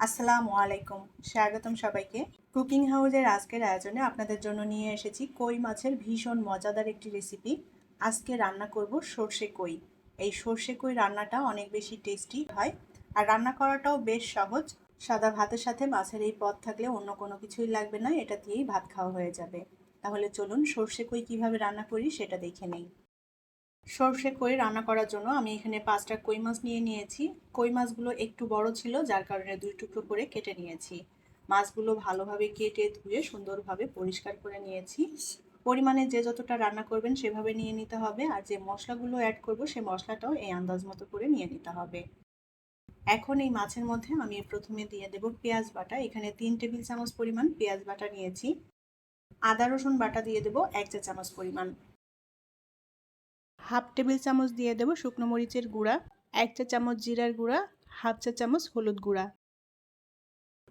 আসসালামু আলাইকুম। স্বাগতম সবাইকে। কুকিং হাউসের আজকের আয়োজনে আপনাদের জন্য নিয়ে এসেছি কই মাছের ভীষণ মজাদার একটি রেসিপি আজকে রান্না করব সর্ষে কই। এই সর্ষে কই রান্নাটা অনেক বেশি টেস্টি হয় আর রান্না করাটাও বেশ সহজ। সাদা ভাতের সাথে মাছের এই পদ থাকলে অন্য কোনো কিছুই লাগবে না, এটা দিয়েই ভাত খাওয়া হয়ে যাবে। তাহলে চলুন সর্ষে কই কীভাবে রান্না করি সেটা দেখে নেই। সর্ষে কই রান্না করার জন্য আমি এখানে পাঁচটা কই মাছ নিয়ে নিয়েছি। কই মাছগুলো একটু বড় ছিল, যার কারণে দুই টুকরো করে কেটে নিয়েছি। মাছগুলো ভালোভাবে কেটে ধুয়ে সুন্দরভাবে পরিষ্কার করে নিয়েছি। পরিমাণে যে যতটা রান্না করবেন সেভাবে নিয়ে নিতে হবে, আর যে মশলাগুলো অ্যাড করব সে মশলাটাও এই আন্দাজ মতো করে নিয়ে নিতে হবে। এখন এই মাছের মধ্যে আমি প্রথমে দিয়ে দেব পেঁয়াজ বাটা। এখানে তিন টেবিল চামচ পরিমাণ পেঁয়াজ বাটা নিয়েছি। আদা, রসুন বাটা দিয়ে দেব এক চা চামচ পরিমাণ। হাফ টেবিল চামচ দিয়ে দেবো শুকনো মরিচের গুঁড়া, এক চা চামচ জিরার গুঁড়া, হাফ চা চামচ হলুদ গুঁড়া।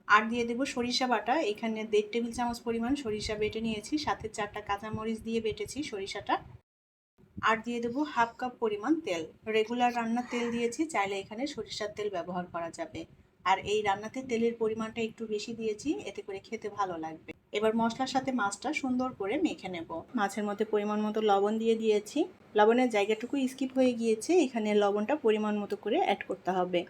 আর দিয়ে দেবো সরিষা বাটা, এখানে দেড় টেবিল চামচ পরিমাণ সরিষা বেটে নিয়েছি, সাথে চারটা কাঁচামরিচ দিয়ে বেটেছি সরিষাটা। আর দিয়ে দেবো হাফ কাপ পরিমাণ তেল, রেগুলার রান্নার তেল দিয়েছি, চাইলে এখানে সরিষার তেল ব্যবহার করা যাবে। আর এই রান্নাতে তেলের পরিমাণটা একটু বেশি দিয়েছি, এতে করে খেতে ভালো লাগবে। এবার মশলার সাথে মাছটা সুন্দর করে মেখে নেব। মাছের মধ্যে পরিমাণ মতো লবণ দিয়ে দিয়েছি। লবণের জায়গাটুকু স্কিপ হয়ে গিয়েছে, এখানে লবণটা পরিমাণ মতো করে অ্যাড করতে হবে।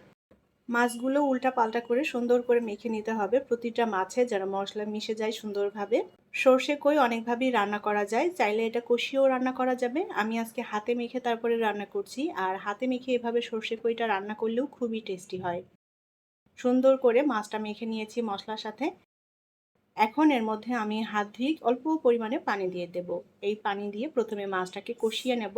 মাছগুলো উল্টা পাল্টা করে সুন্দর করে মেখে নিতে হবে। প্রতিটা মাছে যেন মশলা মিশে যায় সুন্দরভাবে। সর্ষে কই অনেকভাবেই রান্না করা যায়। চাইলে এটা কষিয়েও রান্না করা যাবে। আমি আজকে হাতে মেখে তারপরে রান্না করছি। আর হাতে মেখে এভাবে সর্ষে কইটা রান্না করলেও খুবই টেস্টি হয়। সুন্দর করে মাছটা মেখে নিয়েছি মশলার সাথে। এখন এর মধ্যে আমি হাত দিয়ে অল্প পরিমাণে পানি দিয়ে দেব। এই পানি দিয়ে প্রথমে মাছটাকে কষিয়ে নেব।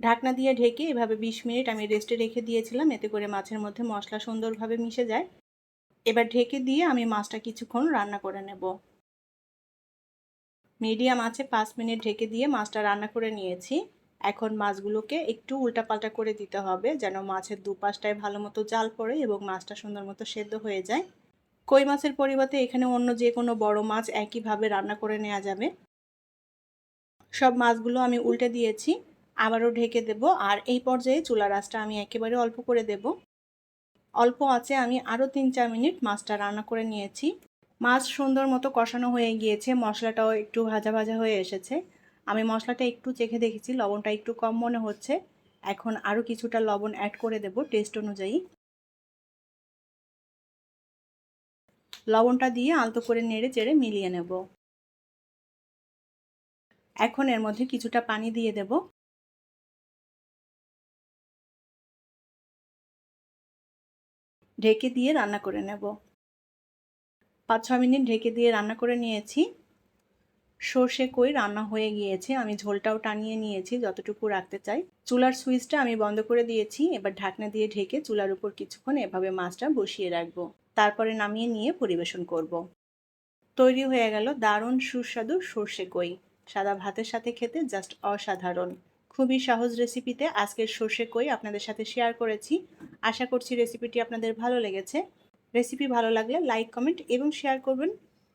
ঢাকনা দিয়ে ঢেকে এভাবে বিশ মিনিট আমি রেস্টে রেখে দিয়েছিলাম, এতে করে মাছের মধ্যে মশলা সুন্দরভাবে মিশে যায়। এবার ঢেকে দিয়ে আমি মাছটা কিছুক্ষণ রান্না করে নেব। মিডিয়াম আছে পাঁচ মিনিট ঢেকে দিয়ে মাছটা রান্না করে নিয়েছি। এখন মাছগুলোকে একটু উল্টাপাল্টা করে দিতে হবে যেন মাছের দুপাশটায় ভালো মতো জাল পড়ে এবং মাছটা সুন্দর মতো সেদ্ধ হয়ে যায়। কই মাছের পরিবর্তে এখানে অন্য যে কোনো বড় মাছ একইভাবে রান্না করে নেওয়া যাবে। সব মাছগুলো আমি উল্টে দিয়েছি, আবারও ঢেকে দেব আর এই পর্যায়ে চুলা রাসটা আমি একেবারে অল্প করে দেব। অল্প আছে আমি আরও তিন চার মিনিট মাছটা রান্না করে নিয়েছি। মাছ সুন্দর মতো কষানো হয়ে গিয়েছে, মশলাটাও একটু ভাজা ভাজা হয়ে এসেছে। আমি মশলাটা একটু চেখে দেখেছি, লবণটা একটু কম মনে হচ্ছে। এখন আরও কিছুটা লবণ অ্যাড করে দেব টেস্ট অনুযায়ী। লবণটা দিয়ে আলতো করে নেড়ে চেড়ে মিলিয়ে নেব। এখন এর মধ্যে কিছুটা পানি দিয়ে দেব। ঢেকে দিয়ে রান্না করে নেব। পাঁচ ছ মিনিট ঢেকে দিয়ে রান্না করে নিয়েছি। সর্ষে কই রান্না হয়ে গিয়েছে, আমি ঝোলটাও টানিয়ে নিয়েছি যতটুকু রাখতে চাই। চুলার সুইচটা আমি বন্ধ করে দিয়েছি, এবার ঢাকনা দিয়ে ঢেকে চুলার উপর কিছুক্ষণ এভাবে মাছটা বসিয়ে রাখব। তারপরে নামিয়ে নিয়ে পরিবেশন করব। তৈরি হয়ে গেল দারুণ সুস্বাদু সর্ষে কই। সাদা ভাতের সাথে খেতে জাস্ট অসাধারণ। খুবই সহজ রেসিপিতে আজকের সর্ষে কই আপনাদের সাথে শেয়ার করেছি। আশা করছি রেসিপিটি আপনাদের ভালো লেগেছে। রেসিপি ভালো লাগলে লাইক, কমেন্ট এবং শেয়ার করবেন।